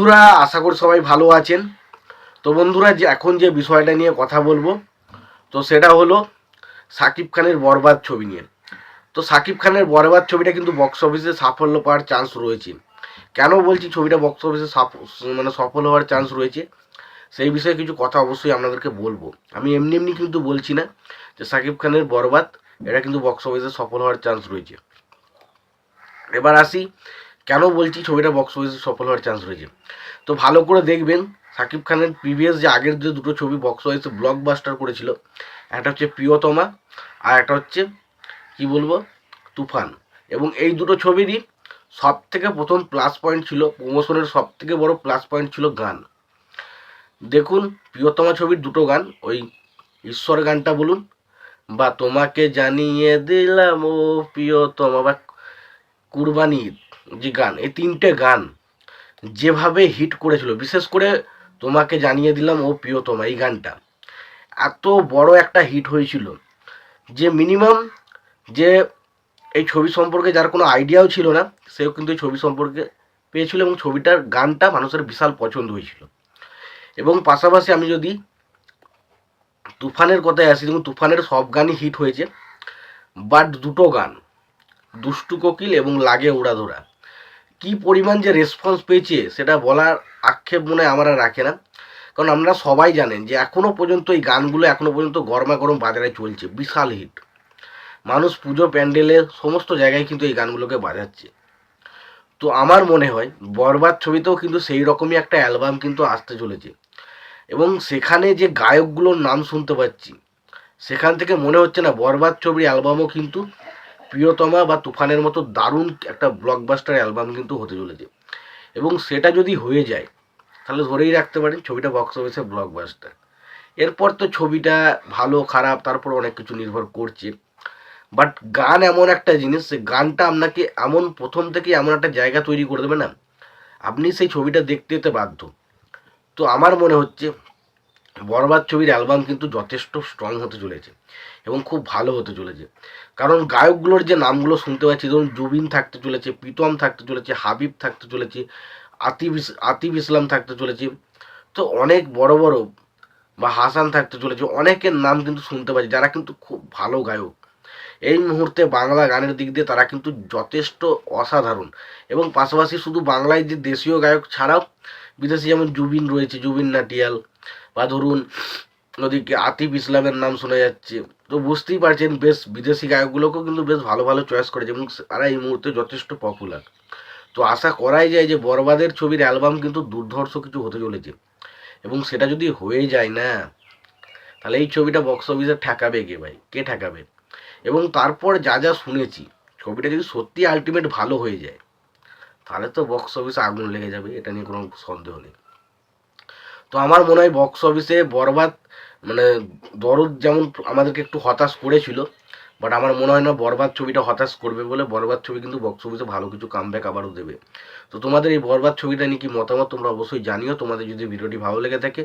বন্ধুরা, আশা করি সবাই ভালো আছেন। তো বন্ধুরা, যে এখন যে বিষয়টা নিয়ে কথা বলব, তো সেটা হলো সাকিব খানের বরবাদ ছবি নিয়ে। তো সাকিব খানের বরবাদ ছবিটা কিন্তু বক্স অফিসে সাফল্য পাওয়ার চান্স রয়েছে। কেন বলছি ছবিটা বক্স অফিসে মানে সফল হওয়ার চান্স রয়েছে? সেই বিষয়ে কিছু কথা অবশ্যই আপনাদেরকে বলব। আমি এমনি এমনি কিন্তু বলছি না যে সাকিব খানের বরবাদ, এটা কিন্তু বক্স অফিসে সফল হওয়ার চান্স রয়েছে। এবার আসি কেন বলছি ছবিটা বক্স অফিসে সফল হওয়ার চান্স রয়েছে? তো ভালো করে দেখবেন, সাকিব খানের প্রিভিয়াস যে আগের যে দুটো ছবি বক্স অফিসে ব্লকবাস্টার করেছিল, একটা হচ্ছে প্রিয়তমা আর একটা হচ্ছে, কি বলব, তুফান। এবং এই দুটো ছবিরই সব থেকে প্রথম প্লাস পয়েন্ট ছিল প্রমোশনের সব থেকে বড় প্লাস পয়েন্ট ছিল গান। দেখুন, প্রিয়তমা ছবির দুটো গান, ওই ঈশ্বর গানটা বলুন, বা তোমাকে জানিয়ে দিলাম, ও প্রিয়তমা, বা কুরবানির যে গান, এই তিনটে গান যেভাবে হিট করেছিল, বিশেষ করে তোমাকে জানিয়ে দিলাম, ও প্রিয়তমা, এই গানটা। এত বড় একটা হিট হয়েছিল যে মিনিমাম যে এই ছবি সম্পর্কে যার কোনো আইডিয়াও ছিল না, সেও কিন্তু এই ছবি সম্পর্কে পেয়েছিল এবং ছবিটার গানটা মানুষের বিশাল পছন্দ হয়েছিল। এবং পাশাপাশি আমি যদি তুফানের কথায় আসি, দেখুন, তুফানের সব গানই হিট হয়েছে বাট দুটো গান, দুষ্টু কোকিল এবং লাগে উড়াধরা। কি পরিমাণ যে রেসপন্স পেয়েছে, সেটা বলার আক্ষেপ মনে আমার রাখে না। কারণ আমরা সবাই জানেন যে এখনও পর্যন্ত এই গানগুলো এখনও পর্যন্ত গরমা গরম বাজারে চলছে, বিশাল হিট মানুষ পুজো প্যান্ডেলে সমস্ত জায়গায় কিন্তু এই গানগুলোকে বাজাচ্ছে। তো আমার মনে হয় বরবাদ ছবিতেও কিন্তু সেই রকমই একটা অ্যালবাম কিন্তু আসতে চলেছে। এবং সেখানে যে গায়কগুলোর নাম শুনতে পাচ্ছি, সেখান থেকে মনে হচ্ছে না বরবাদ ছবির অ্যালবামও কিন্তু প্রিয়তমা বা তুফানের মতো দারুণ একটা ব্লকবাস্টার অ্যালবাম কিন্তু হতে চলেছে। এবং সেটা যদি হয়ে যায়, তাহলে ধরেই রাখতে পারেন ছবিটা বক্স অফিসে ব্লকবাস্টার এরপর তো ছবিটা ভালো, খারাপ, তারপর অনেক কিছু নির্ভর করছে। বাট গান এমন একটা জিনিস, সে গানটা আপনাকে এমন প্রথম থেকে এমন একটা জায়গা তৈরি করে দেবে না। আপনি সেই ছবিটা দেখতে যেতে বাধ্য। তো আমার মনে হচ্ছে বরবাদ ছবির অ্যালবাম কিন্তু যথেষ্ট স্ট্রং হতে চলেছে এবং খুব ভালো হতে চলেছে। কারণ গায়কগুলোর যে নামগুলো শুনতে পাচ্ছি, ধরুন জুবিন থাকতে চলেছে, প্রীতম থাকতে চলেছে, হাবিব থাকতে চলেছে, আতিফ আতিফ ইসলাম থাকতে চলেছে, তো অনেক বড় বড় বা হাসান থাকতে চলেছে, অনেকের নাম কিন্তু শুনতে পাচ্ছি যারা কিন্তু খুব ভালো গায়ক। এই মুহূর্তে বাংলা গানের দিক দিয়ে তারা কিন্তু যথেষ্ট অসাধারণ এবং পাশাপাশি শুধু বাংলায় যে দেশীয় গায়ক ছাড়াও বিদেশি যেমন জুবিন রয়েছে, জুবিন নাটিয়াল বা ধরুন ওদিকে আতিফ ইসলামের নাম শোনা যাচ্ছে। তো বুঝতেই পারছেন, বেশ বিদেশি গায়কগুলোকেও কিন্তু বেশ ভালো ভালো চয়েস করেছে এবং তারা এই মুহূর্তে যথেষ্ট পপুলার তো আশা করাই যায় যে বরবাদের ছবির অ্যালবাম কিন্তু দুর্ধর্ষ কিছু হতে চলেছে। এবং সেটা যদি হয়ে যায় না, তাহলে এই ছবিটা বক্স অফিসে ঠেকাবে কে ভাই? কে ঠেকাবে? এবং তারপর যা যা শুনেছি, ছবিটা যদি সত্যি আলটিমেট ভালো হয়ে যায়, তাহলে তো বক্স অফিসে আগুন লেগে যাবে, এটা নিয়ে কোনো সন্দেহ নেই। তো আমার মনে হয় বক্স অফিসে বরবাদ মানে দরদ যেমন আমাদেরকে একটু হতাশ করেছিল বাট আমার মনে হয় না বরবাদ ছবিটা হতাশ করবে বলে বরবাদ ছবি কিন্তু বক্স অফিসে ভালো কিছু কামব্যাক আবারও দেবে। তো তোমাদের এই বরবাদ ছবিটা নিয়ে কি মতামত তোমরা অবশ্যই জানিও, তোমাদের যদি ভিডিওটি ভালো লেগে থাকে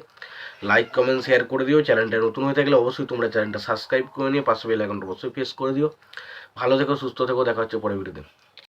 লাইক কমেন্ট শেয়ার করে দিও চ্যানেলটা নতুন হয়ে থাকলে অবশ্যই তোমরা চ্যানেলটা সাবস্ক্রাইব করে নিয়ে পাশে বেল আইকনটা অবশ্যই প্রেস করে দিও। ভালো থেকো, সুস্থ থেকো, দেখা হচ্ছে পরের ভিডিওতে